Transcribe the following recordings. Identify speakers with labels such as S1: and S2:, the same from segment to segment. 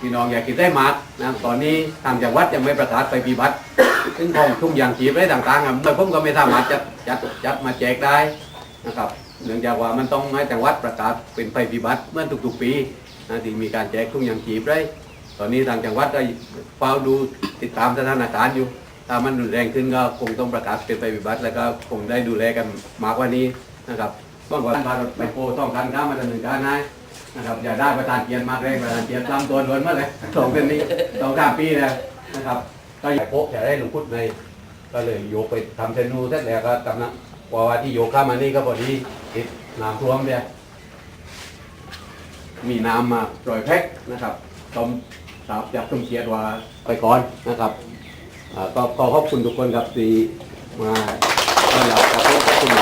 S1: พี่น้องอยากกินได้มากนะตอนนี้ทางจังหวัดยังไม่ประกาศไปพิบัติซึ่งของทุ่งยางชีพอะไรต่างๆอะเมื่อผมก็ไม่สามารถจัดจัดจัดมาแจกได้นะครับเนื่องจากว่ามันต้องให้จังหวัดประกาศเป็นภัยพิบัติเมื่อทุกๆปีนะที่มีการแจกทุ่งยางชีพได้ตอนนี้ทางจังหวัดก็เฝ้าดูติดตามสถานการณ์อยู่ ถ้ามันรุนแรงขึ้นก็คงต้องประกาศเป็นภัยพิบัติแล้วก็คงได้ดูแลกันมากกว่านี้นะครับ บ้างว่าพารถไปโปรต้องการข้ามมาดำเนินการให้นะครับอย่าได้ประธานเกียรติมากแรงประธานเกียรติตามตัวล้วนมาเลยสองเดือนนี้สองสามปีแล้วนะครับ ก็อยากโปะอยากได้หลวงพุทธในก็เลยโยกไปทำเซนูเสร็จแล้วก็กำลังว่าที่โยกข้ามมานี่ก็พอดีติดน้ำท่วมเนี่ยมีน้ำมาปล่อยแพ็กนะครับต้มสาบจากต้มเขียดว่าไปก่อนนะครับอ่าก็ก็ขอบคุณทุกคนครับที่มาต้อนรับขอบคุณ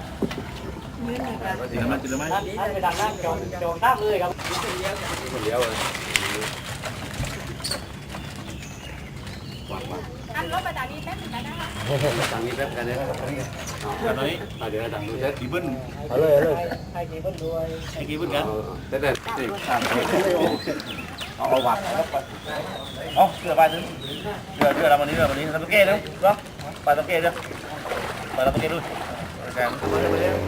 S2: จริงไหมจริงไหม
S3: อันไปดังนั่งจองจองตั้งเลยครับ
S1: คนเดียวเลย
S4: อันรถประจานี้แป๊บนึงนะคะ
S1: ต่างนี้แป๊บกันนะครับ
S2: ตอนนี้
S1: อ่เดี๋ยวต่างดูเสร็จ
S2: กี่บึ้น
S1: เอาเลยเอาเลย
S3: ให้กี่คนด้วย
S2: ไอ้กี่บึ้นกัน
S1: เอาเสร็จแล้วนี่
S2: เอาเอาวัดเอาเสือไปถึงเสือเสือเราวันนี้เราวันนี้ทำตะเกียบด้วยครับไปตะเกียบด้วยไปตะเกียบด้วย Okay.